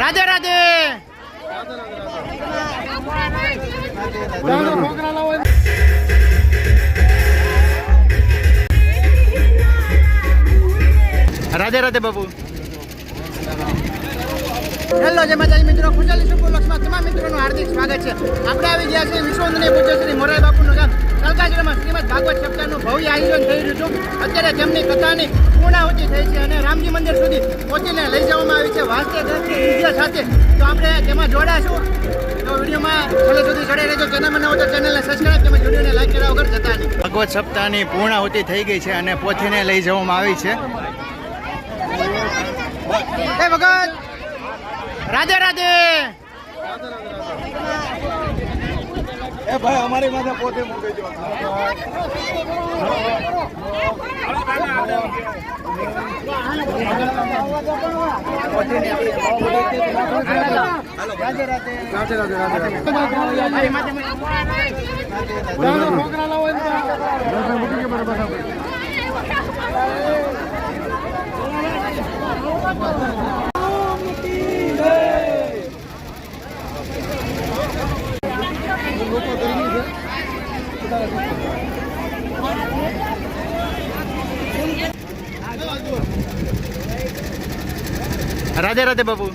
રાધે રાધે. રાધે રાધે બાબુ. હેલો જય માતાજી મિત્રો ખુશાલી શુભ લક્ષમાં તમામ મિત્રોનું હાર્દિક સ્વાગત છે. આપણે આવી ગયા છીએ વિશ્વવંદનીય પૂજ્ય શ્રી મોરારી બાપુનું ગામ. કલકાજરમાં શ્રીમદ ભાગવત સપ્તાહનું ભવ્ય આયોજન રહ્યું છે અત્યારે તેમની કથાની પૂર્ણાહુતિ થઈ છે અને રામજી મંદિર સુધી પહોંચીને લઈ જવામાં આવી છે. વાસ્તે વિદ્યા સાથે. તો આપણે તેમાં જોડાશું તો વિડીયોમાં છેલ્લે સુધી જોડાઈ રહેજો. ચેનલ બનાવો તો ચેનલને સબસ્ક્રાઈબ તેમજ વિડીયોને લાઈક કર્યા વગર જતા નહીં. ભગવત સપ્તાહની પૂર્ણાહુતિ થઈ ગઈ છે અને પોથીને લઈ જવામાં આવી છે. એ ભગત રાધે રાધે! એ ભાઈ અમારી માથે પોતે મૂકી દો રાધે રાધે રાધે રાધે રાધે બાબુ